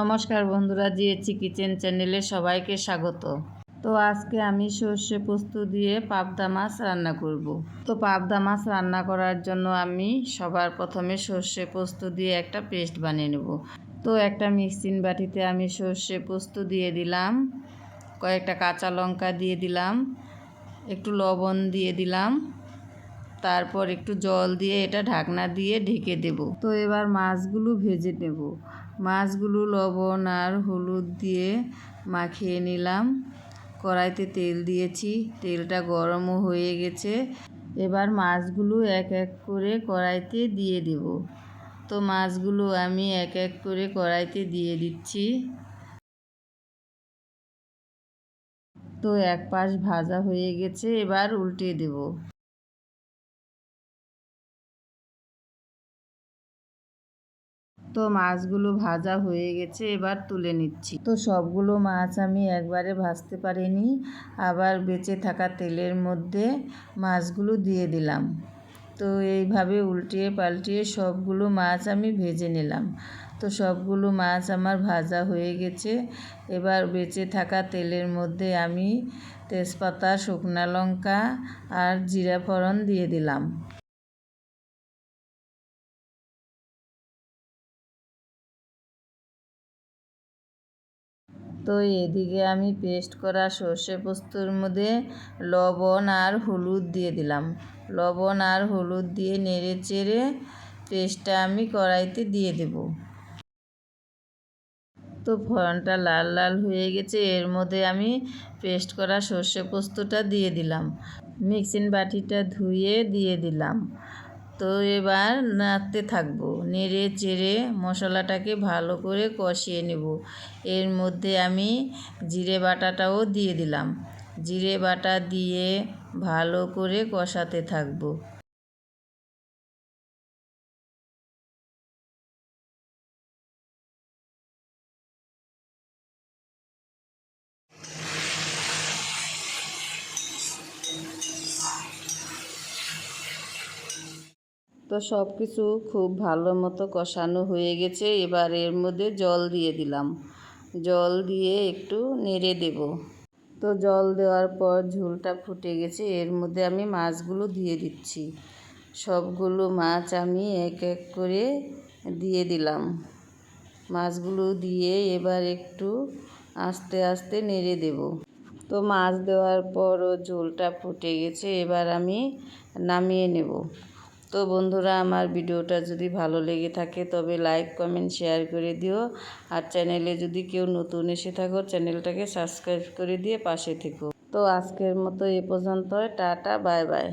নমস্কার বন্ধুরা জিএচি কিচেন চ্যানেলে সবাইকে স্বাগত। তো আজকে আমি সর্ষে পোস্ত দিয়ে পাবদা মাছ রান্না করব। তো পাবদা মাছ রান্না করার জন্য আমি সবার প্রথমে সর্ষে পোস্ত দিয়ে একটা পেস্ট বানিয়ে নেব। তো একটা মিক্সিং বাটিতে আমি সর্ষে পোস্ত দিয়ে দিলাম, কয়েকটা কাঁচা লঙ্কা দিয়ে দিলাম, একটু লবণ দিয়ে দিলাম, তারপর একটু জল দিয়ে এটা ঢাকনা দিয়ে ঢেকে দেব। তো এবার মাছগুলো ভেজে নেব। মাছগুলো লবণ আর হলুদ দিয়ে মাখিয়ে নিলাম। কড়াইতে তেল দিয়েছি, তেলটা গরমও হয়ে গেছে। এবার মাছগুলো এক এক করে কড়াইতে দিয়ে দেব। তো মাছগুলো আমি এক এক করে কড়াইতে দিয়ে দিচ্ছি। তো এক পাশ ভাজা হয়ে গেছে, এবার উল্টে দেব। তো মাছগুলো ভাজা হয়ে গেছে, এবার তুলে নিচ্ছি। তো সবগুলো মাছ আমি একবারে ভাজতে পারিনি, আবার বেঁচে থাকা তেলের মধ্যে মাছগুলো দিয়ে দিলাম। তো এইভাবে উল্টিয়ে পাল্টিয়ে সবগুলো মাছ আমি ভেজে নিলাম। তো সবগুলো মাছ আমার ভাজা হয়ে গেছে, এবার বেঁচে থাকা তেলের মধ্যে আমি তেজপাতা, শুকনা লঙ্কা আর জিরা ফোড়ন দিয়ে দিলাম। তো এদিকে আমি পেস্ট করা সর্ষে পোস্তর মধ্যে লবণ আর হলুদ দিয়ে দিলাম। লবণ আর হলুদ দিয়ে নেড়ে চেড়ে পেস্টটা আমি কড়াইতে দিয়ে দেব। তো ফোড়নটা লাল লাল হয়ে গেছে, এর মধ্যে আমি পেস্ট করা সর্ষে পোস্তটা দিয়ে দিলাম। মিক্সিং বাটিটা ধুয়ে দিয়ে দিলাম। তো এবার নাড়তে থাকব। নেড়ে চেড়ে মশলাটাকে ভালো করে কষিয়ে নেব। এর মধ্যে আমি জিরে বাটাটাও দিয়ে দিলাম। জিরে বাটা দিয়ে ভালো করে কষাতে থাকব। তো সব কিছু খুব ভালো মতো কষানো হয়ে গেছে। এবার এর মধ্যে জল দিয়ে দিলাম। জল দিয়ে একটু নেড়ে দেব। তো জল দেওয়ার পর ঝোলটা ফুটে গেছে। এর মধ্যে আমি মাছগুলো দিয়ে দিচ্ছি। সবগুলো মাছ আমি এক এক করে দিয়ে দিলাম। মাছগুলো দিয়ে এবার একটু আস্তে আস্তে নেড়ে দেব। তো মাছ দেওয়ার পরও ঝোলটা ফুটে গেছে। এবার আমি নামিয়ে নেব। তো বন্ধুরা, আমার ভিডিওটা যদি ভালো লেগে থাকে তবে লাইক, কমেন্ট, শেয়ার করে দিও। আর চ্যানেলে যদি কেউ নতুন এসে থাকো, চ্যানেলটাকে সাবস্ক্রাইব করে দিয়ে পাশে থেকো। তো আজকের মতো এ পর্যন্ত টাটা, বাই বাই।